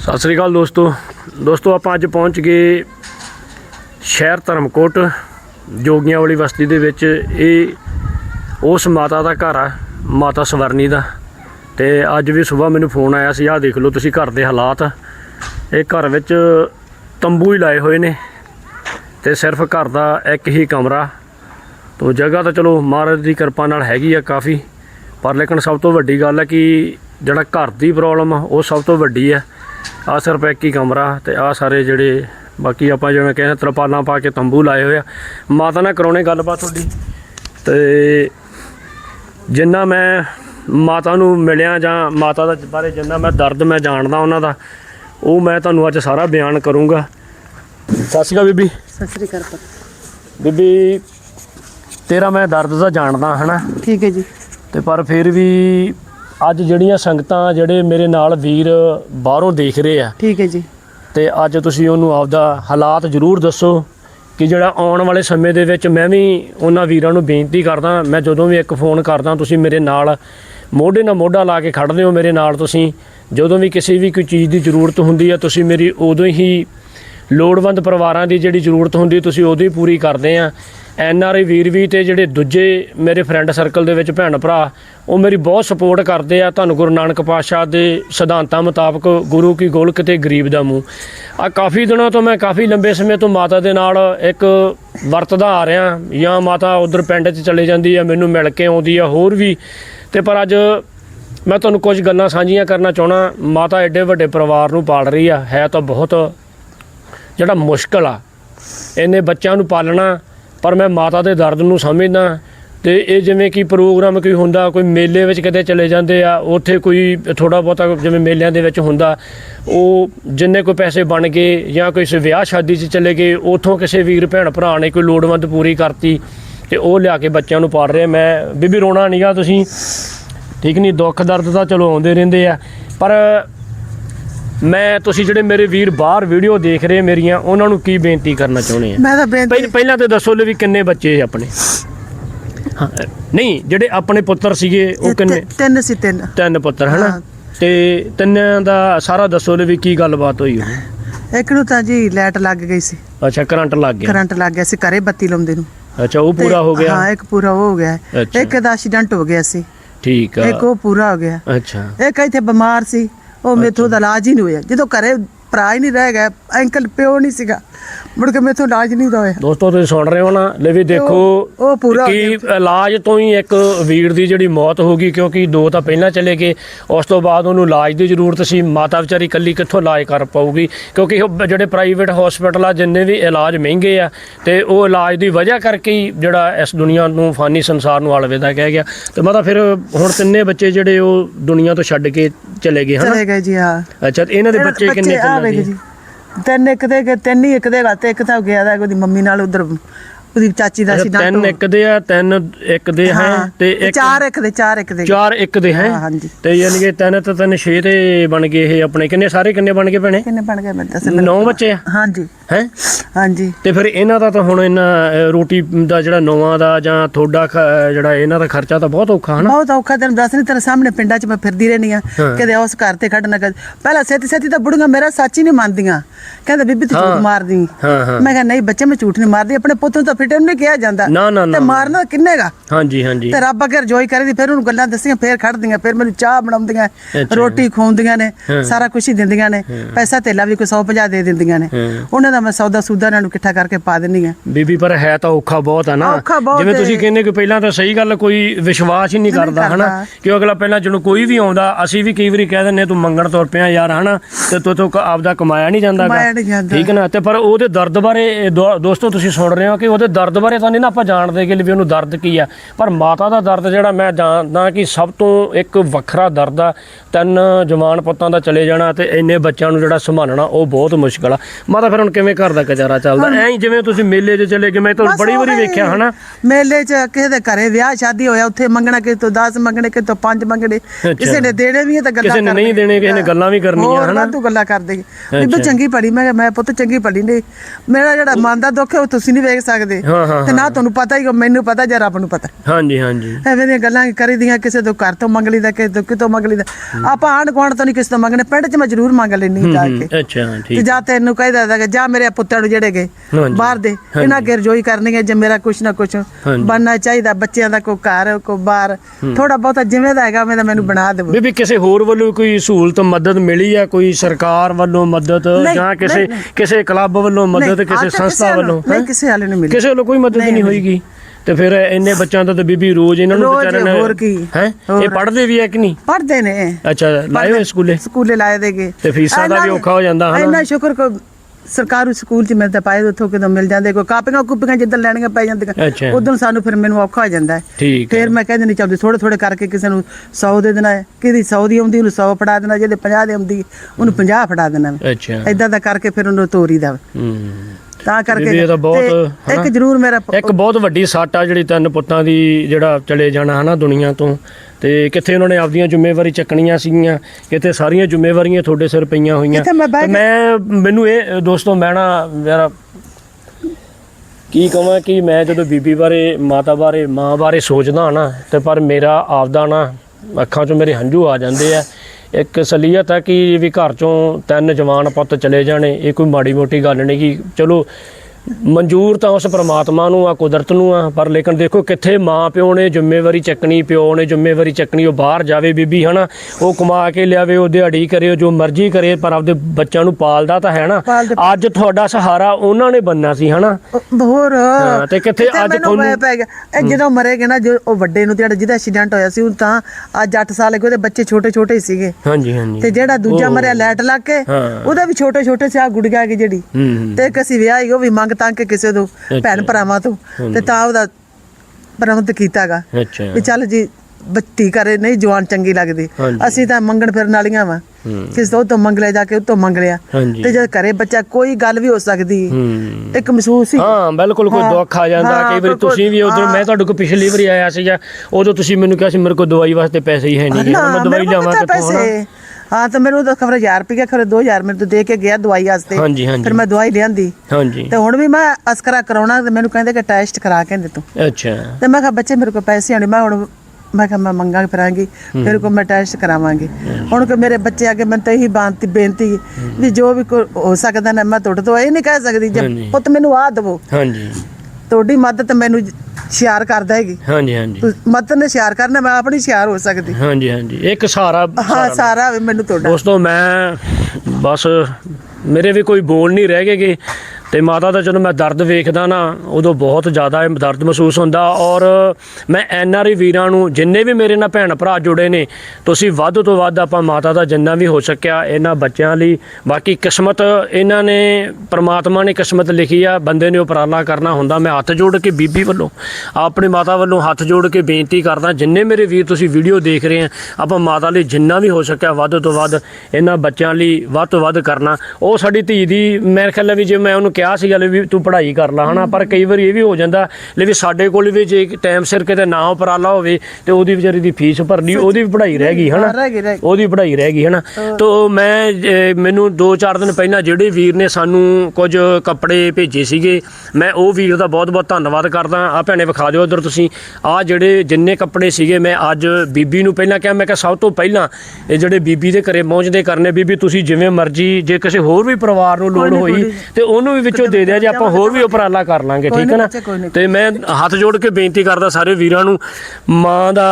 ਸਤਿ ਸ੍ਰੀ ਅਕਾਲ ਦੋਸਤੋ। ਦੋਸਤੋ, ਆਪਾਂ ਅੱਜ ਪਹੁੰਚ ਗਏ ਸ਼ਹਿਰ ਧਰਮਕੋਟ ਜੋਗੀਆਂ ਵਾਲੀ ਬਸਤੀ ਦੇ ਵਿੱਚ। ਇਹ ਉਸ ਮਾਤਾ ਦਾ ਘਰ ਆ, ਮਾਤਾ ਸਵਰਨੀ ਦਾ। ਤੇ ਅੱਜ ਵੀ ਸਵੇਰ ਮੈਨੂੰ ਫੋਨ ਆਇਆ ਸੀ, ਆਹ ਦੇਖ ਲਓ ਤੁਸੀਂ ਘਰ ਦੇ ਹਾਲਾਤ। ਇਹ ਘਰ ਵਿੱਚ ਤੰਬੂ ਹੀ ਲਾਏ ਹੋਏ ਨੇ। ਤੇ ਸਿਰਫ ਘਰ ਦਾ ਇੱਕ ਹੀ ਕਮਰਾ। ਤੋ ਜਗ੍ਹਾ ਤਾਂ ਚਲੋ ਮਹਾਰਾਜ ਦੀ ਕਿਰਪਾ ਨਾਲ ਹੈਗੀ ਆ ਕਾਫੀ। ਪਰ ਲੇਕਿਨ ਸਭ ਤੋਂ ਵੱਡੀ ਗੱਲ ਹੈ ਕਿ ਜਿਹੜਾ ਘਰ ਦੀ ਪ੍ਰੋਬਲਮ ਆ, ਉਹ ਸਭ ਤੋਂ ਵੱਡੀ ਹੈ ਆ ਹੀ ਕਮਰਾ ਤੇ ਆ ਸਾਰੇ ਜਿਹੜੇ ਬਾਕੀ ਆਪਾਂ ਜਿਵੇਂ ਕਹਿੰਦੇ ਤਰਪਾਲਾਂ ਪਾ ਕੇ ਤੰਬੂ ਲਾਏ ਹੋਏ ਆ। ਮਾਤਾ ਨਾਲ ਕਰਾਉਣੇ ਗੱਲਬਾਤ ਤੁਹਾਡੀ। ਤੇ ਜਿੰਨਾ ਮੈਂ ਮਾਤਾ ਨੂੰ ਮਿਲਿਆ ਜਾਂ ਮਾਤਾ ਦਾ ਬਾਰੇ ਜਿੰਨਾ ਮੈਂ ਦਰਦ ਮੈਂ ਜਾਣਦਾ ਉਹਨਾਂ ਦਾ ਉਹ ਮੈਂ ਤੁਹਾਨੂੰ ਅੱਜ ਸਾਰਾ ਬਿਆਨ ਕਰੂੰਗਾ। ਸਤਿ ਸ਼੍ਰੀ ਅਕਾਲ ਬੀਬੀ। ਸਤਿ ਸ੍ਰੀ ਅਕਾਲ ਪੁੱਤ। ਬੀਬੀ ਤੇਰਾ ਮੈਂ ਦਰਦ ਦਾ ਜਾਣਦਾ ਹਨਾ? ਠੀਕ ਹੈ ਜੀ। ਤੇ ਪਰ ਫਿਰ ਵੀ ਅੱਜ ਜਿਹੜੀਆਂ ਸੰਗਤਾਂ ਜਿਹੜੇ ਮੇਰੇ ਨਾਲ ਵੀਰ ਬਾਹਰੋਂ ਦੇਖ ਰਹੇ ਆ ਠੀਕ ਹੈ ਜੀ। ਤੇ ਅੱਜ ਤੁਸੀਂ ਉਹਨੂੰ ਆਪਦਾ ਹਾਲਾਤ ਜ਼ਰੂਰ ਦੱਸੋ ਕਿ ਜਿਹੜਾ ਆਉਣ ਵਾਲੇ ਸਮੇਂ ਦੇ ਵਿੱਚ ਮੈਂ ਵੀ ਉਹਨਾਂ ਵੀਰਾਂ ਨੂੰ ਬੇਨਤੀ ਕਰਦਾ ਮੈਂ ਜਦੋਂ ਵੀ ਇੱਕ ਫੋਨ ਕਰਦਾ ਤੁਸੀਂ ਮੇਰੇ ਨਾਲ ਮੋਢੇ ਨਾਲ ਮੋਢਾ ਲਾ ਕੇ ਖੜਦੇ ਹੋ ਮੇਰੇ ਨਾਲ ਤੁਸੀਂ। ਜਦੋਂ ਵੀ ਕਿਸੇ ਵੀ ਕੋਈ ਚੀਜ਼ ਦੀ ਜ਼ਰੂਰਤ ਹੁੰਦੀ ਹੈ ਤੁਸੀਂ ਮੇਰੀ ਉਦੋਂ ਹੀ ਲੋੜਵੰਦ ਪਰਿਵਾਰਾਂ ਦੀ ਜਿਹੜੀ ਜ਼ਰੂਰਤ ਹੁੰਦੀ, ਤੁਸੀਂ ਉਦੋਂ ਹੀ ਪੂਰੀ ਕਰਦੇ ਆ। ਐਨ ਆਰ ਆਈ ਵੀਰ ਵੀ ਤੇ ਜਿਹੜੇ ਦੂਜੇ ਮੇਰੇ ਫਰੈਂਡ ਸਰਕਲ ਦੇ ਵਿੱਚ ਭੈਣ ਭਰਾ, ਉਹ ਮੇਰੀ ਬਹੁਤ ਸਪੋਰਟ ਕਰਦੇ ਆ। ਤੁਹਾਨੂੰ ਗੁਰੂ ਨਾਨਕ ਪਾਤਸ਼ਾਹ ਦੇ ਸਿਧਾਂਤਾਂ ਮੁਤਾਬਕ ਗੁਰੂ ਕੀ ਗੋਲਕ ਤੇ ਗਰੀਬ ਦਾ ਮੂੰਹ। ਆ ਕਾਫੀ ਦਿਨਾਂ ਤੋਂ ਮੈਂ ਕਾਫੀ ਲੰਬੇ ਸਮੇਂ ਤੋਂ ਮਾਤਾ ਦੇ ਨਾਲ ਇੱਕ ਵਰਤਦਾ ਆ ਰਿਹਾ, ਜਾਂ ਮਾਤਾ ਉਧਰ ਪਿੰਡ 'ਚ ਚਲੇ ਜਾਂਦੀ ਆ, ਮੈਨੂੰ ਮਿਲ ਕੇ ਆਉਂਦੀ ਆ, ਹੋਰ ਵੀ। ਤੇ ਪਰ ਅੱਜ ਮੈਂ ਤੁਹਾਨੂੰ ਕੁਝ ਗੱਲਾਂ ਸਾਂਝੀਆਂ ਕਰਨਾ ਚਾਹਣਾ ਮਾਤਾ ਐਡੇ ਵੱਡੇ ਪਰਿਵਾਰ ਨੂੰ ਪਾਲ ਰਹੀ ਆ, ਹੈ ਤਾਂ ਬਹੁਤ ਜਿਹੜਾ ਮੁਸ਼ਕਲ ਆ ਇੰਨੇ ਬੱਚਿਆਂ ਨੂੰ ਪਾਲਣਾ, ਪਰ ਮੈਂ ਮਾਤਾ ਦੇ ਦਰਦ ਨੂੰ ਸਮਝਦਾ, ਤੇ ਇਹ ਜਿਵੇਂ ਕਿ ਪ੍ਰੋਗਰਾਮ ਕੋਈ ਹੁੰਦਾ, ਕੋਈ ਮੇਲੇ ਵਿੱਚ ਕਿਤੇ ਚਲੇ ਜਾਂਦੇ ਆ, ਉੱਥੇ ਕੋਈ ਥੋੜਾ ਬਹੁਤਾ ਜਿਵੇਂ ਮੇਲਿਆਂ ਦੇ ਵਿੱਚ ਹੁੰਦਾ, ਉਹ ਜਿੰਨੇ ਕੋਈ ਪੈਸੇ ਬਣ ਗਏ, ਜਾਂ ਕੋਈ ਵਿਆਹ ਸ਼ਾਦੀ 'ਚ ਚਲੇ ਗਏ, ਉਥੋਂ ਕਿਸੇ ਵੀਰ ਭੈਣ ਭਰਾ ਨੇ ਕੋਈ ਲੋੜਵੰਦ ਪੂਰੀ ਕਰਤੀ, ਤੇ ਉਹ ਲਿਆ ਕੇ ਬੱਚਿਆਂ ਨੂੰ ਪਾਲ ਰਿਹਾ। ਮੈਂ, ਬੀਬੀ ਰੋਣਾ ਨਹੀਂਗਾ ਤੁਸੀਂ, ਠੀਕ ਨਹੀਂ ਦੁੱਖ ਦਰਦ ਤਾਂ ਚਲੋ ਆਉਂਦੇ ਰਹਿੰਦੇ ਆ, ਪਰ ਮੈਂ ਤੁਸੀਂ ਜਿਹੜੇ ਮੇਰੇ ਵੀਰ ਬਾਹਰ ਵੀਡੀਓ ਦੇਖ ਰਹੇ ਮੇਰੀਆਂ ਉਹਨਾਂ ਨੂੰ ਕੀ ਬੇਨਤੀ ਕਰਨਾ ਚਾਹੁੰਦੇ ਆ? ਮੈਂ ਤਾਂ ਬੇਨਤੀ ਪਹਿ- ਪਹਿਲਾਂ ਤੇ ਦੱਸੋ ਲੈ ਵੀ ਕਿੰਨੇ ਬੱਚੇ ਆਪਣੇ? ਹਾਂ, ਨਹੀਂ ਜਿਹੜੇ ਆਪਣੇ ਪੁੱਤਰ ਸੀਗੇ ਉਹ ਕਿੰਨੇ? ਤਿੰਨ ਸੀ ਤਿੰਨ। ਤਿੰਨ ਪੁੱਤਰ ਹਨਾ। ਤੇ ਤਿੰਨਾਂ ਦਾ ਸਾਰਾ ਦੱਸੋ ਲੈ ਵੀ ਕੀ ਗੱਲਬਾਤ ਹੋਈ ਉਹ ਇੱਕ ਨੂੰ ਤਾਂ ਜੀ ਲਾਈਟ ਲੱਗ ਗਈ ਸੀ। ਅੱਛਾ ਕਰੰਟ ਲੱਗ ਗਿਆ। ਕਰੰਟ ਲੱਗ ਗਿਆ ਸੀ ਘਰੇ ਬੱਤੀ ਲਾਉਂਦੇ ਨੂੰ। ਅੱਛਾ ਉਹ ਪੂਰਾ ਹੋ ਗਿਆ? ਹਾਂ ਇੱਕ ਪੂਰਾ ਹੋ ਗਿਆ। ਇੱਕ ਦਾ ਐਕਸੀਡੈਂਟ ਹੋ ਗਿਆ ਸੀ। ਠੀਕ ਆ। ਇੱਕ ਉਹ ਪੂਰਾ ਹੋ ਗਿਆ। ਅੱਛਾ। ਇੱਕ ਇੱਥੇ ਬਿਮਾਰ ਸੀ। ਉਹ ਮੇਥੋਂ ਦਾ ਇਲਾਜ ਹੀ ਨਹੀਂ ਹੋਇਆ। ਜਦੋਂ ਘਰੇ ਭਰਾ ਹੀ ਨਹੀਂ ਰਹਿ ਗਿਆ ਅੰਕਲ ਪਿਓ ਨਹੀਂ ਸੀਗਾ। ਮੁੜ ਕੇ ਮੇਥੋਂ ਇਲਾਜ ਨਹੀਂ ਹੋਇਆ। ਦੋਸਤੋ ਤੁਸੀਂ ਸੁਣ ਰਹੇ ਹੋ ਨਾ ਲੈ ਵੀ ਦੇਖੋ ਉਹ- ਪੂਰਾ ਹੋ ਕਿ ਇਲਾਜ ਤੋਂ ਹੀ ਇੱਕ ਵੀਰ ਦੀ ਜਿਹੜੀ ਮੌਤ ਹੋ ਗਈ ਕਿਉਂਕਿ ਦੋ ਤਾਂ ਪਹਿਲਾਂ ਚਲੇ ਗਏ। ਉਸ ਤੋਂ ਬਾਅਦ ਉਹਨੂੰ ਇਲਾਜ ਦੀ ਜ਼ਰੂਰਤ ਸੀ ਮਾਤਾ ਵਿਚਾਰੀ ਇਕੱਲੀ ਕਿੱਥੋਂ ਇਲਾਜ ਕਰ ਪਾਊਗੀ? ਕਿਉਂਕਿ ਉਹ ਜਿਹੜੇ ਪ੍ਰਾਈਵੇਟ ਹਸਪੀਟਲ ਆ ਜਿੰਨੇ ਵੀ ਇਲਾਜ ਮਹਿੰਗੇ ਆ ਤੇ ਉਹ ਇਲਾਜ ਦੀ ਵਜ੍ਹਾ ਕਰਕੇ ਹੀ ਜਿਹੜਾ ਇਸ ਦੁਨੀਆ ਨੂੰ ਫਾਨੀ ਸੰਸਾਰ ਨੂੰ ਅਲਵਿਦਾ ਕਹਿ ਗਿਆ। ਤੇ ਮਾਤਾ ਫਿਰ ਹੁਣ ਤਿੰਨੇ ਬੱਚੇ ਜਿਹੜੇ ਉਹ ਦੁਨੀਆ ਤੋਂ ਛੱਡ ਕੇ ਚਲੇ ਗਏ ਹਨਾ? ਚਲੇ ਗਏ ਜੀ ਹਾਂ। ਅੱਛਾ ਇਹਨਾਂ ਦੇ ਬੱਚੇ ਕਿੰਨੇ ਕਿੰਨੇ ਵੇਖ ਦੇ ਜੀ। ਤਿੰਨ ਇੱਕ ਦੇ ਗਏ, ਤਿੰਨ ਹੀ ਇੱਕ ਦੇ ਗਾ ਤੇ ਇੱਕ ਤਾਂ ਗਿਆ ਦਾ ਉਹਦੀ ਮੰਮੀ ਨਾਲ ਉਧਰ ਉਹਦੀ ਚਾਚੀ ਦਾ ਐਕਸੀਡੈਂਟ ਤਿੰਨ ਇੱਕ ਦੇ ਆ ਤਿੰਨ ਇੱਕ ਦੇ ਹੈ ਤੇ ਇੱਕ ਚਾਰ ਇੱਕ ਦੇ ਚਾਰ ਇੱਕ ਦੇ। ਚਾਰ ਇੱਕ ਦੇ ਹੈ। ਹਾਂਜੀ। ਤੇ ਯਾਨੀ ਕਿ ਤਿੰਨ ਤੇ ਤਿੰਨ ਛੇ ਤੇ ਬਣ ਗਏ ਇਹ ਆਪਣੇ। ਕਿੰਨੇ ਸਾਰੇ ਕਿੰਨੇ ਬਣ ਗਏ ਭੈਣੇ? ਕਿੰਨੇ ਬਣ ਗਏ ਮੈਂ ਦੱਸ ਨੌ ਬੱਚੇ ਆ? ਹਾਂਜੀ। ਹੈ? ਹਾਂਜੀ। ਤੇ ਫਿਰ ਇਹਨਾਂ ਦਾ ਤਾਂ ਹੁਣ ਇਹਨਾਂ ਰੋਟੀ ਦਾ ਜਿਹੜਾ ਨੌਵਾਂ ਦਾ ਜਾਂ ਖ- ਜਿਹੜਾ ਇਹਨਾਂ ਦਾ ਖਰਚਾ ਤਾਂ ਬਹੁਤ ਔਖਾ ਹਨਾ? ਬਹੁਤ ਔਖਾ ਤੈਨੂੰ ਦੱਸ ਨਹੀਂ ਤੇਰੇ ਸਾਹਮਣੇ ਪਿੰਡਾਂ 'ਚ ਮੈਂ ਫਿਰਦੀ ਰਹਿੰਦੀ ਆ। ਕਦੇ ਉਸ ਘਰ ਤੇ ਖੜਨਾ ਕਦੇ ਪਹਿਲਾਂ ਸੇਤੀ ਸੇਤੀ ਤਾਂ ਬੁੜੀਆਂ ਮੇਰਾ ਸੱਚ ਹੀ ਨਹੀਂ ਮੰਨਦੀਆਂ। ਕਹਿੰਦਾ ਬੀਬੀ ਤੂੰ। ਝੂਠ ਮਾਰਦੀ। ਮੈਂ ਕਿਹਾ ਨਹੀਂ ਬੱਚੇ ਮੈਂ ਝੂਠ ਨਹੀਂ ਮਾਰਦੀ ਆਪਣੇ ਪੁੱਤ ਨੂੰ ਤਾਂ ਫਿਟੇ ਨੂੰ ਨਹੀਂ ਕਿਹਾ ਜਾਂਦਾ ਨਾ, ਨਾ, ਨਾ, ਤੇ। ਮਾਰਨਾ ਕਿੰਨੇਗਾ ਹਾਂਜੀ ਹਾਂਜੀ ਤੇ ਰੱਬ ਅਗਰ ਜੋਈ ਕਰਦੀ ਫਿਰ ਉਹਨੂੰ ਗੱਲਾਂ ਦੱਸੀਆਂ ਫਿਰ ਖੜਦੀਆਂ ਫਿਰ ਮੈਨੂੰ ਚਾਹ ਬਣਾਉਂਦੀਆਂ। ਰੋਟੀ ਖਵਾਉਂਦੀਆਂ ਨੇ। ਸਾਰਾ ਕੁਝ ਹੀ ਦਿੰਦੀਆਂ ਨੇ ਪੈਸਾ ਧੇਲਾ ਵੀ ਕੋਈ 150 ਦੇ ਦਿੰਦੀਆਂ ਨੇ। ਉਹਨਾਂ ਦਾ ਮੈਂ ਸੌਦਾ ਸੂਦਾ ਇਹਨਾਂ ਨੂੰ ਇਕੱਠਾ ਕਰਕੇ ਪਾ ਦਿੰਦੀ ਆ ਬੀਬੀ ਪਰ ਹੈ ਤਾਂ ਔਖਾ ਬਹੁਤ ਆ ਨਾ ਜਿਵੇਂ ਤੁਸੀਂ। ਕਹਿੰਦੇ ਕਿ ਪਹਿਲਾਂ ਤਾਂ ਸਹੀ ਗੱਲ ਕੋਈ ਵਿਸ਼ਵਾਸ ਹੀ ਨਹੀਂ ਕਰਦਾ ਹਨਾ। ਕਿ ਅਗਲਾ ਪਹਿਲਾਂ ਜਦੋਂ ਕੋਈ ਵੀ ਆਉਂਦਾ ਅਸੀਂ ਵੀ ਕਈ ਵਾਰੀ ਕਹਿ ਦਿੰਦੇ ਤੂੰ ਮੰਗਣ ਤੁਰ ਪਿਆ ਯਾਰ ਹਨਾ ਤੇ ਤੋ ਤੋਂ ਆਪਦਾ ਕਮਾਇਆ ਨਹੀਂ ਜਾਂਦਾ। ਠੀਕ ਹੈ ਨਾ ਤੇ ਪਰ ਉਹਦੇ ਦਰਦ ਬਾਰੇ ਦੋਸਤੋ ਤੁਸੀਂ ਸੁਣ ਰਹੇ ਹੋ ਕਿ ਉਹਦੇ ਦਰਦ ਬਾਰੇ ਤਾਂ ਨਹੀਂ ਨਾ ਆਪਾਂ ਜਾਣਦੇ ਕਿ ਵੀ ਉਹਨੂੰ ਦਰਦ ਕੀ ਆ। ਪਰ ਮਾਤਾ ਦਾ ਦਰਦ ਜਿਹੜਾ ਮੈਂ ਜਾਣਦਾ ਕਿ ਸਭ ਤੋਂ ਇੱਕ ਵੱਖਰਾ ਦਰਦ ਆ। ਤਿੰਨ ਜਵਾਨ ਪੁੱਤਾਂ ਦਾ ਚਲੇ ਜਾਣਾ ਤੇ ਇੰਨੇ ਬੱਚਿਆਂ ਨੂੰ ਜਿਹੜਾ ਸੰਭਾਲਣਾ ਉਹ ਬਹੁਤ ਮੁਸ਼ਕਲ ਆ। ਮਾਤਾ ਫਿਰ ਹੁਣ ਕਿਵੇਂ ਘਰ ਦਾ ਗੁਜ਼ਾਰਾ ਚੱਲਦਾ? ਐਂ ਜਿਵੇਂ ਤੁਸੀਂ ਮੇਲੇ 'ਚ ਚਲੇ ਗਏ ਮੈਂ ਤਾਂ ਬਸ ਬੜੀ ਵਾਰੀ ਵੇਖਿਆ ਹਨਾ? ਮੇਲੇ 'ਚ ਕਿਸੇ ਦੇ ਘਰੇ ਵਿਆਹ ਸ਼ਾਦੀ ਹੋਇਆ ਉੱਥੇ ਮੰਗਣਾ ਕਿਸੇ ਤੋਂ 10 ਮੰਗਣੇ ਕਿਸੇ ਤੋਂ 5 ਮੰਗਣੇ ਕਿਸੇ ਨੇ ਦੇਣੇ ਵੀ ਹੈ ਤਾਂ ਗੱਲਾਂ ਕਿਸੇ ਨੇ ਨਹੀਂ ਦੇਣੇ, ਕਿਸੇ ਨੇ ਗੱਲਾਂ ਵੀ ਕਰਨੀਆਂ, ਹਨਾ? ਵਾਧੂ ਗੱਲਾਂ ਕਰਦੇ। ਬੀਬੀ। ਚੰਗੀ ਪੜੀ ਮੈਂ ਮੈਂ ਪੁੱਤ ਚੰਗੀ ਪੜੀ ਨਹੀਂ। ਮੇਰਾ ਜਿਹੜਾ ਮਨ ਦਾ ਦੁੱਖ ਹੈ ਉਹ ਤੁਸੀਂ ਨਹੀਂ ਵੇਖ ਸਕਦੇ। ਹਾਂ, ਹਾਂ, ਤੇ ਨਾ ਤੁਹਾਨੂੰ ਪਤਾ ਹੀ ਮੈਨੂੰ ਪਤਾ ਜਾਂ ਰੱਬ ਨੂੰ ਪਤਾ। ਹਾਂਜੀ ਹਾਂਜੀ। ਐਵੇਂ ਦੀਆਂ ਗੱਲਾਂ ਕਰੀਦੀਆਂ ਕਿਸੇ ਤੋਂ ਘਰ ਤੋਂ ਮੰਗ ਲਈਦਾ ਕਿਸੇ ਤੋਂ ਕਿਤੋਂ ਮੰਗ ਲਈਦਾ ਆਪਾਂ ਆਂਢ ਗੁਆਂਢ ਤੋਂ ਨਹੀਂ ਕਿਸੇ ਤੋਂ ਮੰਗਣੇ ਪਿੰਡ 'ਚ ਮੈਂ ਜ਼ਰੂਰ ਮੰਗ ਲੈਣੀ ਜਾ ਕੇ। ਅੱਛਾ ਤੇ ਠੀਕ। ਜਾ ਤੈਨੂੰ ਕਹਿਦਾ ਦਾ ਜਾ ਮੇਰੇ ਪੁੱਤਰ ਨੂੰ ਜਿਹੜੇ ਗਏ ਹਾਂਜੀ। ਬਾਹਰ ਦੇ ਇਹਨਾਂ ਅੱਗੇ ਰਜੋਈ ਕਰਨੀ ਹੈ ਜੇ ਮੇਰਾ ਕੁਛ ਨਾ ਕੁਛ ਹਾਂਜੀ। ਬਣਨਾ ਚਾਹੀਦਾ ਬੱਚਿਆਂ ਦਾ ਕੋਈ ਘਰ ਕੋਈ ਬਾਹਰ ਥੋੜਾ ਬਹੁਤਾ ਜਿਵੇਂ ਦਾ ਹੈਗਾ ਮੈਂ ਤਾਂ ਮੈਨੂੰ ਬਣਾ ਦੇਵੋ। ਬੀਬੀ ਕਿਸੇ ਹੋਰ ਵੱਲੋਂ ਕੋਈ ਸਹੂਲਤ ਮਦਦ ਮਿਲੀ ਆ ਕੋਈ ਸਰਕਾਰ ਵੱਲੋਂ ਮਦਦ ਨਹੀਂ, ਜਾਂ ਕਿਸੇ ਨਹੀਂ, ਕਿਸੇ ਕਲੱਬ ਵੱਲੋਂ ਮਦਦ ਨਹੀਂ, ਕਿਸੇ ਅੱਜ ਸੰਸਥਾ ਵੱਲੋਂ ਨਹੀਂ ਕਿਸੇ ਵਾਲੇ ਨੂੰ ਮਿਲੀ। ਕਿਸੇ ਵੱਲੋਂ ਕੋਈ ਮਦਦ ਨਹੀਂ, ਹੋਈਗੀ ਤੇ ਫਿਰ ਇੰਨੇ ਬੱਚਿਆਂ ਦਾ ਤਾਂ ਬੀਬੀ ਰੋਜ਼ ਇਹਨਾਂ ਨੂੰ ਰੋਜ਼ ਵਿਚਾਰਿਆਂ ਹੋਰ ਕੀ। ਹੈ? ਇਹ। ਪੜ੍ਹਦੇ ਵੀ ਹੈ ਕਿ ਨਹੀਂ? ਪੜਦੇ ਨੇ। ਅੱਛਾ ਲਾਏ ਹੋਏ ਸਕੂਲੇ? ਸਕੂਲੇ ਲਾਏ ਦੇਗੇ ਤੇ ਫੀਸਾਂ ਦਾ ਵੀ ਔਖਾ ਹੋ ਜਾਂਦਾ ਹਨਾ? ਇੰਨਾ ਸ਼ੁਕਰ ਕੋ ਸਰਕਾਰੀ ਸਕੂਲ ਚ ਤਾਂ ਪਾਏ ਉੱਥੋਂ ਕਿਦੋਂ ਮਿਲ ਜਾਂਦੇ ਕੋਈ ਕਾਪੀਆਂ ਕੁਪੀਆਂ ਜਿੱਦਾਂ ਲੈਣੀਆਂ ਪੈ। ਜਾਂਦੀਆਂ ਉਦੋਂ ਸਾਨੂੰ ਫਿਰ ਮੈਨੂੰ ਔਖਾ ਹੋ ਜਾਂਦਾ ਹੈ। ਫਿਰ ਮੈਂ ਕਹਿੰਦੀ ਨਹੀਂ ਚੱਲਦੀ ਥੋੜੇ ਥੋੜੇ ਕਰਕੇ ਕਿਸੇ ਨੂੰ 100 ਦੇ ਦੇਣਾ ਕਿਹਦੀ 100 ਦੀ ਆਉਂਦੀ ਉਹਨੂੰ 100 ਫੜਾ ਦੇਣਾ ਜਿਹਦੇ 50 ਦੀ ਆਉਂਦੀ ਉਹਨੂੰ 50 ਫੜਾ ਦੇਣਾ ਅੱਛਾ। ਇਦਾਂ ਦਾ ਕਰਕੇ ਫਿਰ ਉਹਨੂੰ ਤੋਰੀ ਦਾ। ਤਾਂ ਕਰਕੇ ਇਹ ਤਾਂ ਬਹੁਤ, ਤੇ ਇੱਕ? ਜ਼ਰੂਰ ਮੇਰਾ ਪ- ਇੱਕ ਬਹੁਤ ਵੱਡੀ ਸੱਟ ਆ ਜਿਹੜੀ ਤਿੰਨ ਪੁੱਤਾਂ ਦੀ ਜਿਹੜਾ ਚਲੇ ਜਾਣਾ ਹਨਾ ਦੁਨੀਆ ਤੋਂ। ਤੇ ਕਿੱਥੇ ਉਹਨਾਂ ਨੇ ਆਪਦੀਆਂ ਜ਼ਿੰਮੇਵਾਰੀ ਚੱਕਣੀਆਂ ਸੀਗੀਆਂ ਕਿਤੇ ਸਾਰੀਆਂ ਜ਼ਿੰਮੇਵਾਰੀਆਂ ਤੁਹਾਡੇ ਸਿਰ ਪਈਆਂ ਹੋਈਆਂ। ਕਿੱਥੇ ਮੈਂ ਬਹਿ ਤੇ ਮੈਂ ਮੈਨੂੰ ਇਹ ਦੋਸਤੋ ਮੈਂ ਨਾ ਮੇਰਾ ਕੀ ਕਹਾਂ ਕਿ ਮੈਂ ਜਦੋਂ ਬੀਬੀ ਬਾਰੇ ਮਾਤਾ ਬਾਰੇ ਮਾਂ ਬਾਰੇ ਸੋਚਦਾ ਹਾਂ ਨਾ ਤੇ ਪਰ ਮੇਰਾ ਆਪਦਾ ਨਾ ਅੱਖਾਂ 'ਚੋਂ ਮੇਰੇ ਹੰਝੂ ਆ ਜਾਂਦੇ ਆ। ਇੱਕ ਸਲੀਅਤ ਹੈ ਕਿ ਵੀ ਘਰ 'ਚੋਂ ਤਿੰਨ ਜਵਾਨ ਪੁੱਤ ਚਲੇ ਜਾਣੇ, ਇਹ ਕੋਈ ਮਾੜੀ ਮੋਟੀ ਗੱਲ ਨਹੀਂ ਕਿ ਚਲੋ ਮਨਜ਼ੂਰ ਤਾਂ ਉਸ ਪ੍ਰਮਾਤਮਾ ਨੂੰ ਆ ਕੁਦਰਤ ਨੂੰ ਆ ਪਰ ਲੇਕਿਨ ਦੇਖੋ ਕਿੱਥੇ ਮਾਂ ਪਿਓ ਨੇ ਜ਼ਿੰਮੇਵਾਰੀ ਚੱਕਣੀ ਪਿਓ ਨੇ ਜ਼ਿੰਮੇਵਾਰੀ ਚੱਕਣੀ ਉਹ ਬਾਹਰ ਜਾਵੇ ਬੀਬੀ ਹਨਾ? ਉਹ ਕਮਾ ਕੇ ਲਿਆਵੇ ਉਹ ਦਿਹਾੜੀ ਕਰੇ ਜੋ ਮਰਜ਼ੀ ਕਰੇ ਪਰ ਆਪਦੇ ਬੱਚਿਆਂ ਨੂੰ ਪਾਲਦਾ ਤਾਂ ਹੈ ਨਾ। ਅੱਜ ਤੁਹਾਡਾ ਸਹਾਰਾ ਉਹਨਾਂ ਨੇ ਬੰਨਾ ਸੀ ਹਨਾ? ਹੋਰ। ਹਾਂ, ਤੇ ਕਿੱਥੇ ਅੱਜ ਤੁਹਾਨੂੰ- ਪੈ ਗਿਆ। ਜਦੋਂ ਮਰੇਗੇ ਨਾ ਜੋ ਉਹ ਵੱਡੇ ਨੂੰ ਜਿਹੜਾ ਜਿਹਦਾ ਐਕਸੀਡੈਂਟ ਹੋਇਆ ਸੀ ਉਹ ਤਾਂ ਅੱਜ 8 ਸਾਲ ਅਗੇ ਉਹਦੇ ਬੱਚੇ ਛੋਟੇ ਛੋਟੇ ਹੀ ਸੀਗੇ। ਹਾਂਜੀ ਹਾਂਜੀ। ਤੇ ਜਿਹੜਾ ਦੂਜਾ ਮਰਿਆ ਲੈਟ ਲੱਗ ਕੇ। ਉਹਦਾ ਵੀ ਛੋਟੇ ਛੋਟੇ ਸੀ ਆ ਗੁੜੀਆ ਕੀ ਜਿਹੜੀ। ਤੇ ਇੱਕ ਅਸੀਂ ਵਿਆਹੀ ਉਹ ਵੀ ਮੰਗ ਤਾਂ ਕਿ ਕਿਸੇ ਤੋਂ ਭੈਣ ਭਰਾਵਾਂ ਤੋਂ। ਤੇ ਤਾਂ ਉਹਦਾ ਪ੍ਰਬੰਧ ਕੀਤਾਗਾ ਅੱਛਾ। ਵੀ ਚੱਲ ਜੀ ਬੱਤੀ ਕਰੇ ਨਹੀਂ ਜਵਾਨ ਚੰਗੀ ਲੱਗਦੀ। ਅਸੀਂ ਤਾਂ ਮੰਗਣ ਫਿਰਨ ਵਾਲੀਆਂ ਵਾ। ਕਿਸ ਤੋਂ ਤੋਂ ਮੰਗ ਲਿਆ ਜਾ ਕੇ ਉਹ ਤੋਂ ਮੰਗ ਲਿਆ। ਤੇ ਜਦ ਘਰੇ ਬੱਚਾ ਕੋਈ ਗੱਲ ਵੀ ਹੋ ਸਕਦੀ। ਇੱਕ ਮਹਿਸੂਸ ਹੀ। ਹਾਂ ਬਿਲਕੁਲ ਕੋਈ ਦੁੱਖ ਆ ਜਾਂਦਾ ਕਈ ਵਾਰੀ ਤੁਸੀਂ ਵੀ ਉਧਰ। ਮੈਂ ਤੁਹਾਡੇ ਕੋਲ ਪਿਛਲੀ ਵਾਰੀ ਆਇਆ ਸੀਗਾ ਉਦੋਂ ਤੁਸੀਂ ਮੈਨੂੰ ਕਿਹਾ ਸੀ ਮੇਰੇ ਕੋਲ ਦਵਾਈ ਵਾਸਤੇ ਪੈਸੇ ਹੀ ਹੈ ਨਹੀਂ ਮੈਂ ਦਵਾਈ ਲਿਆਵਾਂ ਕਿੱਥੇ ਹਨਾ ਹਾਂ ਤਾਂ ਮੈਨੂੰ ਤਾਂ ਖਬਰ 1000 ਰੁਪਏ ਖਰੇ 2000 ਮੇਰੇ ਤੋਂ ਦੇ ਕੇ ਗਿਆ ਦਵਾਈ ਵਾਸਤੇ। ਹਾਂਜੀ, ਹਾਂਜੀ। ਫਿਰ ਮੈਂ ਦਵਾਈ ਲਿਆਂਦੀ। ਹਾਂਜੀ। ਤੇ ਹੁਣ ਵੀ ਮੈਂ ਅਸਕਰਾ ਕਰਾਉਣਾ ਤੇ ਮੈਨੂੰ ਕਹਿੰਦੇ ਕਿ ਟੈਸਟ ਕਰਾ ਕੇ ਦੇ ਤੂੰ। ਅੱਛਾ। ਤੇ ਮੈਂ ਕਿਹਾ ਬੱਚੇ ਮੇਰੇ ਕੋਲ ਪੈਸੇ ਆਣੇ ਮੈਂ ਹੁਣ ਮੈਂ ਕਿਹਾ ਮੈਂ ਮੰਗਾਂਗੀ ਫਿਰਾਂਗੀ ਫਿਰ ਕੋ ਮੈਂ ਟੈਸਟ ਕਰਾਵਾਂਗੀ। ਹੁਣ ਕਿ ਮੇਰੇ ਬੱਚੇ ਅੱਗੇ ਮੈਂ ਤਾਂ ਇਹੀ ਬਾਂਤੀ ਬੇਨਤੀ ਵੀ ਜੋ ਵੀ ਹੋ ਸਕਦਾ ਨਾ ਮੈਂ ਤੁਹਾਡੇ ਤੋਂ ਇਹ ਨਹੀਂ ਕਹਿ ਸਕਦੀ ਜੇ। ਪੁੱਤ ਮੈਨੂੰ ਆ ਦਵੋ। ਹਾਂਜੀ। ਤੁਹਾਡੀ ਮਦਦ ਮੈਨੂੰ ਸ਼ਿਆਰ ਕਰਦਾ ਹੈਗੀ। ਹਾਂਜੀ ਹਾਂਜੀ। ਮਦਦ ਨੇ ਸ਼ਿਆਰ ਕਰਨਾ ਮੈਂ ਆਪਣੀ ਸ਼ਿਆਰ ਹੋ ਸਕਦੀ। ਹਾਂਜੀ ਹਾਂਜੀ। ਇੱਕ ਸਹਾਰਾ ਹਾਂ ਸਾਰਾ ਹੋਵੇ ਮੈਨੂੰ ਤੁਹਾਡਾ। ਦੋਸਤੋ ਮੈਂ ਬਸ ਮੇਰੇ ਵੀ ਕੋਈ ਬੋਲ ਨਹੀਂ ਰਹਿ ਗਏਗੇ ਤੇ ਮਾਤਾ ਦਾ ਜਦੋਂ ਮੈਂ ਦਰਦ ਵੇਖਦਾ ਨਾ, ਉਦੋਂ ਬਹੁਤ ਜ਼ਿਆਦਾ ਦਰਦ ਮਹਿਸੂਸ ਹੁੰਦਾ ਔਰ ਮੈਂ ਐਨ ਆਰ ਆਈ ਵੀਰਾਂ ਨੂੰ, ਜਿੰਨੇ ਵੀ ਮੇਰੇ ਨਾਲ ਭੈਣ ਭਰਾ ਜੁੜੇ ਨੇ, ਤੁਸੀਂ ਵੱਧ ਤੋਂ ਵੱਧ ਆਪਾਂ ਮਾਤਾ ਦਾ ਜਿੰਨਾ ਵੀ ਹੋ ਸਕਿਆ ਇਹਨਾਂ ਬੱਚਿਆਂ ਲਈ, ਬਾਕੀ ਕਿਸਮਤ ਇਹਨਾਂ ਨੇ, ਪ੍ਰਮਾਤਮਾ ਨੇ ਕਿਸਮਤ ਲਿਖੀ ਆ, ਬੰਦੇ ਨੇ ਉਪਰਾਲਾ ਕਰਨਾ ਹੁੰਦਾ, ਮੈਂ ਹੱਥ ਜੋੜ ਕੇ ਬੀਬੀ ਵੱਲੋਂ, ਆਪਣੀ ਮਾਤਾ ਵੱਲੋਂ ਹੱਥ ਜੋੜ ਕੇ ਬੇਨਤੀ ਕਰਦਾ, ਜਿੰਨੇ ਮੇਰੇ ਵੀਰ ਤੁਸੀਂ ਵੀਡੀਓ ਦੇਖ ਰਹੇ ਆ, ਆਪਾਂ ਮਾਤਾ ਲਈ ਜਿੰਨਾ ਵੀ ਹੋ ਸਕਿਆ ਵੱਧ ਤੋਂ ਵੱਧ ਇਹਨਾਂ ਬੱਚਿਆਂ ਲਈ ਵੱਧ ਤੋਂ ਵੱਧ ਕਰਨਾ। ਉਹ ਸਾਡੀ ਧੀ ਦੀ, ਮੇਰੇ ਖਿਆਲ ਵੀ ਜੇ ਮੈਂ ਉਹਨੂੰ ਕਿਹਾ ਸੀਗਾ ਲੈ ਵੀ ਤੂੰ ਪੜ੍ਹਾਈ ਕਰ ਲਾ ਹਨਾ? ਪਰ ਕਈ ਵਾਰੀ ਇਹ ਵੀ ਹੋ ਜਾਂਦਾ ਲੈ ਵੀ ਸਾਡੇ ਕੋਲ ਵੀ ਜੇ ਟਾਈਮ ਸਿਰ ਕਿਤੇ ਨਾ ਉਪਰਾਲਾ ਹੋਵੇ ਤੇ ਉਹਦੀ ਵਿਚਾਰੀ ਦੀ ਫੀਸ ਭਰਨੀ ਉਹਦੀ ਵੀ ਪੜ੍ਹਾਈ ਰਹਿ ਗਈ ਹਨਾ। ਉਹਦੀ ਪੜ੍ਹਾਈ ਰਹਿ ਗਈ ਹਨਾ? ਤੋ ਮੈਂ ਮੈਨੂੰ 2-4 ਦਿਨ ਪਹਿਲਾਂ ਜਿਹੜੇ ਵੀਰ ਨੇ ਸਾਨੂੰ ਕੁਝ ਕੱਪੜੇ ਭੇਜੇ ਸੀਗੇ ਮੈਂ ਉਹ ਵੀਰ ਦਾ ਬਹੁਤ-ਬਹੁਤ ਧੰਨਵਾਦ ਕਰਦਾ। ਆ ਭੈਣੇ ਵਿਖਾ ਦਿਓ ਉਧਰ ਤੁਸੀਂ। ਆ ਜਿਹੜੇ ਜਿੰਨੇ ਕੱਪੜੇ ਸੀਗੇ ਮੈਂ ਅੱਜ ਬੀਬੀ ਨੂੰ ਪਹਿਲਾਂ ਕਿਹਾ ਮੈਂ ਕਿਹਾ ਸਭ ਤੋਂ ਪਹਿਲਾਂ ਇਹ ਜਿਹੜੇ ਬੀਬੀ ਦੇ ਘਰੇ ਪਹੁੰਚਦੇ ਕਰਨੇ ਬੀਬੀ ਤੁਸੀਂ ਜਿਵੇਂ ਮਰਜ਼ੀ ਜੇ ਕਿਸੇ ਹੋਰ ਵੀ ਪਰਿਵਾਰ ਨੂੰ ਲੋੜ ਹੋਈ। ਤੇ ਉਹਨੂੰ ਵੀ ਵਿੱਚੋਂ ਦੇ ਦਿਆ ਜੇ ਆਪਾਂ ਹੋਰ ਵੀ ਉਪਰਾਲਾ ਕਰ ਲਾਂਗੇ ਠੀਕ ਹੈ ਨਾ। ਤੇ ਮੈਂ ਹੱਥ ਜੋੜ ਕੇ ਬੇਨਤੀ ਕਰਦਾ ਸਾਰੇ ਵੀਰਾਂ ਨੂੰ ਮਾਂ ਦਾ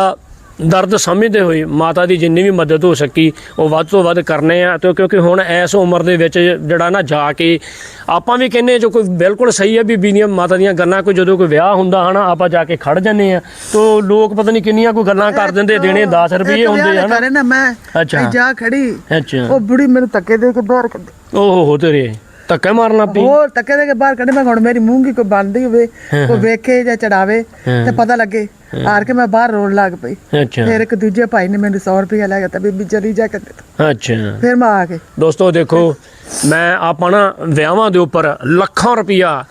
ਦਰਦ ਸਮਝਦੇ ਹੋਏ ਮਾਤਾ ਦੀ ਜਿੰਨੀ ਵੀ ਮਦਦ ਹੋ ਸਕੀ ਉਹ ਵੱਧ ਤੋਂ ਵੱਧ ਕਰਨੇ ਆ ਤੇ ਕਿਉਂਕਿ ਹੁਣ ਇਸ ਉਮਰ ਦੇ ਵਿੱਚ ਜਿਹੜਾ ਨਾ ਜਾ ਕੇ ਆਪਾਂ ਵੀ ਕਹਿੰਨੇ ਜੋ ਕੋਈ ਬਿਲਕੁਲ ਸਹੀ ਹੈ ਬੀਬੀ ਦੀਆਂ ਮਾਤਾ ਦੀਆਂ ਗੱਲਾਂ ਕੋਈ ਜਦੋਂ ਕੋਈ ਵਿਆਹ ਹੁੰਦਾ ਹਨਾ ਆਪਾਂ ਜਾ ਕੇ ਖੜ ਜੰਨੇ ਆ ਤੋ ਲੋਕ ਪਤਾ ਨਹੀਂ ਕਿੰਨੀਆਂ ਕੋਈ ਗੱਲਾਂ ਕਰ ਦਿੰਦੇ ਦੇਣੇ 10 ਰੁਪਏ ਹੁੰਦੇ ਹਨਾ। ਨਾ ਮੈਂ ਅੱਛਾ। ਜਾ ਖੜੀ ਅੱਛਾ। ਉਹ ਬੁੜੀ ਮੈਨੂੰ ਧੱਕੇ ਦੇ ਕੇ ਬਾਹਰ ਕੱਢ ਓਹ ਹੋ ਤੇਰੇ। ਧੱਕੇ ਮਾਰਨਾ ਪਈ। ਹੋਰ ਧੱਕੇ ਦੇ ਕੇ ਬਾਹਰ ਕੱਢੇ ਮੈਂ ਹੁਣ ਮੇਰੀ ਮੂੰਗੀ ਕੋਈ ਬੰਦੀ ਹੋਵੇ ਕੋਈ ਵੇਖੇ ਜਾਂ ਚੜਾਵੇ ਤੇ ਪਤਾ ਲੱਗੇ ਹਾਰ ਕੇ ਮੈਂ ਬਾਹਰ ਰੋਣ ਲੱਗ ਪਈ। ਅੱਛਾ। ਫਿਰ ਇੱਕ ਦੂਜੇ ਭਾਈ ਨੇ ਮੈਨੂੰ 100 ਰੁਪਏ ਲੈ ਗਿਆ ਤਾਂ ਬੀਬੀ ਚਲੀ ਜਾ ਕੇ। ਅੱਛਾ। ਫਿਰ ਮੈਂ ਆ ਕੇ ਦੋਸਤੋ ਦੇਖੋ ਮੈਂ ਆਪਾਂ ਨਾ ਵਿਆਹਾਂ ਦੇ ਉੱਪਰ ਲੱਖਾਂ ਰੁਪਈਆ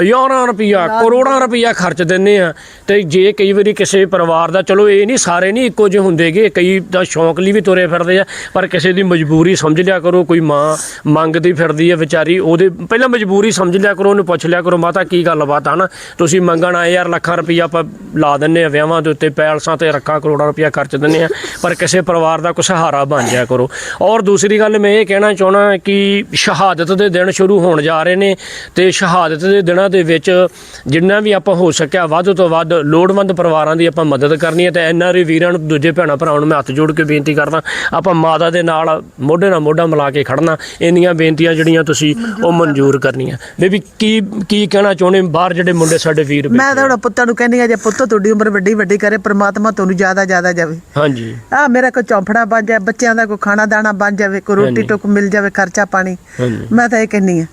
ਹਜ਼ਾਰਾਂ ਰੁਪਈਆ ਕਰੋੜਾਂ ਰੁਪਈਆ। ਖਰਚ ਦਿੰਨੇ ਆ। ਤੇ ਜੇ ਕਈ ਵਾਰੀ ਕਿਸੇ ਪਰਿਵਾਰ ਦਾ ਚਲੋ ਇਹ ਨਹੀਂ ਸਾਰੇ ਨਹੀਂ ਇੱਕੋ ਜਿਹੇ ਹੁੰਦੇਗੇ ਕਈ ਤਾਂ ਸ਼ੌਂਕ ਲਈ ਵੀ ਤੁਰੇ ਫਿਰਦੇ ਆ ਪਰ ਕਿਸੇ ਦੀ ਮਜਬੂਰੀ ਸਮਝ ਲਿਆ ਕਰੋ ਕੋਈ ਮਾਂ ਮੰਗਦੀ ਫਿਰਦੀ ਹੈ ਵਿਚਾਰੀ ਉਹਦੇ ਪਹਿਲਾਂ ਮਜਬੂਰੀ ਸਮਝ ਲਿਆ ਕਰੋ ਉਹਨੂੰ ਪੁੱਛ ਲਿਆ ਕਰੋ ਮਾਤਾ ਕੀ ਗੱਲਬਾਤ ਆ ਨਾ? ਤੁਸੀਂ ਮੰਗਣ ਆਏ ਯਾਰ ਲੱਖਾਂ ਰੁਪਈਆ ਆਪਾਂ ਲਾ ਦਿੰਨੇ ਆ ਵਿਆਹਾਂ ਦੇ ਉੱਤੇ ਪੈਲਸਾਂ ਤੇ ਰੱਖਾਂ ਕਰੋੜਾਂ ਰੁਪਈਆ ਖਰਚ ਦਿੰਨੇ ਆ ਪਰ ਕਿਸੇ ਪਰਿਵਾਰ ਦਾ ਕੋਈ ਸਹਾਰਾ ਬਣ ਜਾਇਆ ਕਰੋ। ਔਰ ਦੂਸਰੀ ਗੱਲ ਮੈਂ ਇਹ ਕਹਿਣਾ ਚਾਹਣਾ ਕਿ ਸ਼ਹਾਦਤ ਦੇ ਦਿਨ ਸ਼ੁਰੂ ਹੋਣ ਜਾ ਰਹੇ ਨੇ ਤੇ ਸ਼ਹਾਦਤ ਦੇ ਦਿਨਾਂ ਦੇ ਵਿੱਚ ਜਿੰਨਾ ਵੀ ਆਪਾਂ ਹੋ ਸਕਿਆ ਵੱਧ ਤੋਂ ਵੱਧ ਲੋੜਵੰਦ ਪਰਿਵਾਰਾਂ ਦੀ ਆਪਾਂ ਮਦਦ ਕਰਨੀ ਹੈ ਤੇ ਐਨਆਰਏ ਵੀਰਾਂ ਨੂੰ ਦੂਜੇ ਭੈਣਾਂ ਭਰਾਵਾਂ ਨੂੰ ਮੈਂ ਹੱਥ ਜੋੜ ਕੇ ਬੇਨਤੀ ਕਰਦਾ ਆਪਾਂ ਮਾਤਾ ਦੇ ਨਾਲ ਮੋਢੇ ਨਾਲ ਮੋਢਾ ਮਿਲਾ ਕੇ ਖੜਨਾ ਇੰਨੀਆਂ ਬੇਨਤੀਆਂ ਜਿਹੜੀਆਂ ਤੁਸੀਂ ਉਹ ਮਨਜ਼ੂਰ ਕਰਨੀਆਂ। ਬੇਬੀ ਕੀ ਕੀ ਕਹਿਣਾ ਚਾਹੁੰਦੇ? ਬਾਹਰ ਜਿਹੜੇ ਮੁੰਡੇ ਸਾਡੇ ਵੀਰ ਮੈਂ ਤਾਂ ਹੁਣ ਪੁੱਤਾਂ ਨੂੰ ਕਹਿੰਦੀ ਆ ਜੇ ਪੁੱਤ ਤੁਹਾਡੀ ਉਮਰ ਵੱਡੀ ਵੱਡੀ ਕਰੇ ਪ੍ਰਮਾਤਮਾ ਤੁਹਾਨੂੰ ਜ਼ਿਆਦਾ ਜ਼ਿਆਦਾ ਜਾਵੇ। ਹਾਂਜੀ। ਆ ਮੇਰਾ ਕੋਈ ਚੌਂਫੜਾ ਬਣ ਜਾਏ ਬੱਚਿਆਂ ਦਾ ਕੋਈ ਖਾਣਾ ਦਾਣਾ ਬਣ ਜਾਵੇ ਕੋਈ ਰੋਟੀ। ਟੁੱਕ ਮਿਲ ਜਾਵੇ ਖਰਚਾ ਪਾਣੀ। ਮੈਂ ਤਾਂ ਇਹ ਕਹਿੰਨੀ ਆ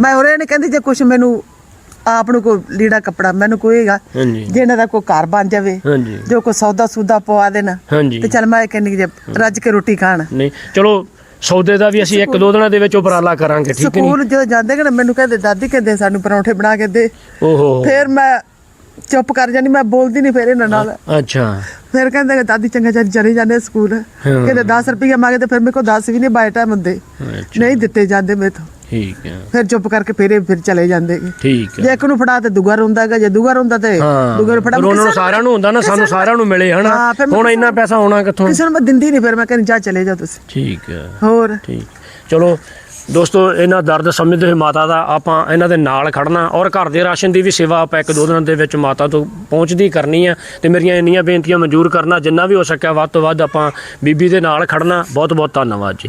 ਮੈਂ ਹੋਰ ਇਹ ਨਹੀਂ ਕਹਿੰਦੀ ਜੇ ਕੁਝ ਮੈਨੂੰ ਆਪ ਨੂੰ ਕੋਈ ਲੀੜਾ ਕੱਪੜਾ ਮੈਨੂੰ ਕੋਈ ਹੈਗਾ ਹਾਂਜੀ। ਜੇ ਇਹਨਾਂ ਦਾ ਕੋਈ ਘਰ ਬਣ ਜਾਵੇ ਹਾਂਜੀ। ਜੋ ਕੋਈ ਸੌਦਾ ਸੂਦਾ ਪਵਾ ਦੇਣਾ ਹਾਂਜੀ। ਤੇ ਚੱਲ ਮੈਂ ਕਹਿੰਨੀ ਜੇ ਰੱਜ ਕੇ ਰੋਟੀ ਖਾਣ। ਨਹੀਂ ਚਲੋ ਸੌਦੇ ਦਾ ਵੀ ਅਸੀਂ ਇੱਕ ਦੋ ਦਿਨਾਂ ਦੇ ਵਿੱਚ ਉਪਰਾਲਾ ਕਰਾਂਗੇ ਠੀਕ ਨਹੀਂ? ਸਕੂਲ ਜਦੋਂ ਜਾਂਦੇ ਕਿ ਮੈਨੂੰ ਕਹਿੰਦੇ ਦਾਦੀ ਕਹਿੰਦੇ ਸਾਨੂੰ ਪਰੌਂਠੇ ਬਣਾ ਕੇ ਦੇ। ਓਹੋ। ਫਿਰ ਮੈਂ ਚੁੱਪ ਕਰ ਜਾਨੀ ਮੈਂ ਬੋਲਦੀ ਨਹੀਂ ਫਿਰ ਇਹਨਾਂ ਨਾਲ। ਅੱਛਾ। ਫਿਰ ਕਹਿੰਦੇ ਦਾਦੀ ਚੰਗਾ ਚੱਲ ਚਲੇ ਜਾਂਦੇ ਸਕੂਲ। ਕਹਿੰਦੇ 10 ਰੁਪਏ ਮੰਗਦੇ ਫਿਰ ਮੇਰੇ ਕੋਲ 10 ਵੀ ਨਹੀਂ ਬਾਈ ਟਾਈਮ ਹੁੰਦੇ। ਨਹੀਂ ਦਿੱਤੇ ਜਾਂਦੇ ਮੇਰੇ ਤੋਂ। ਠੀਕ ਹੈ ਫਿਰ ਚੁੱਪ ਕਰਕੇ ਫੇਰੇ ਫਿਰ ਚਲੇ ਜਾਂਦੇ। ਠੀਕ ਹੈ ਜੇ ਇੱਕ ਨੂੰ ਫੜਾ ਤੇ ਦੂਗਾ ਰੋਂਦਾ ਹੈਗਾ ਜੇ ਦੂਗਾ ਰੋਂਦਾ ਤੇ ਦੂਗਾ ਨੂੰ ਫੜਾ ਉਹਨਾਂ ਨੂੰ ਸਾਰਿਆਂ ਨੂੰ ਹੁੰਦਾ ਨਾ ਸਾਨੂੰ ਸਾਰਿਆਂ ਨੂੰ ਮਿਲੇ ਹਨਾ? ਹੁਣ ਇੰਨਾ ਪੈਸਾ ਆਉਣਾ ਕਿੱਥੋਂ? ਕਿਸੇ ਨੂੰ ਮੈਂ ਦਿੰਦੀ ਨਹੀਂ ਫਿਰ ਮੈਂ ਕਹਿੰਦੀ ਜਾ ਚਲੇ ਜਾ ਤੁਸੀਂ। ਠੀਕ ਹੈ ਹੋਰ? ਠੀਕ। ਚਲੋ ਦੋਸਤੋ ਇਹਨਾਂ ਦਰਦ ਸਮਝਦੇ ਹੋਏ ਮਾਤਾ ਦਾ ਆਪਾਂ ਇਹਨਾਂ ਦੇ ਨਾਲ ਖੜਨਾ ਔਰ ਘਰ ਦੇ ਰਾਸ਼ਨ ਦੀ ਵੀ ਸੇਵਾ ਆਪਾਂ ਇੱਕ ਦੋ ਦਿਨਾਂ ਦੇ ਵਿੱਚ ਮਾਤਾ ਤੋਂ ਪਹੁੰਚਦੀ ਕਰਨੀ ਆ ਤੇ ਮੇਰੀਆਂ ਇੰਨੀਆਂ ਬੇਨਤੀਆਂ ਮਨਜ਼ੂਰ ਕਰਨਾ ਜਿੰਨਾ ਵੀ ਹੋ ਸਕਿਆ ਵੱਧ ਤੋਂ ਵੱਧ ਆਪਾਂ ਬੀਬੀ ਦੇ ਨਾਲ ਖੜਨਾ ਬਹੁਤ ਬਹੁਤ ਧੰਨਵਾਦ ਜੀ।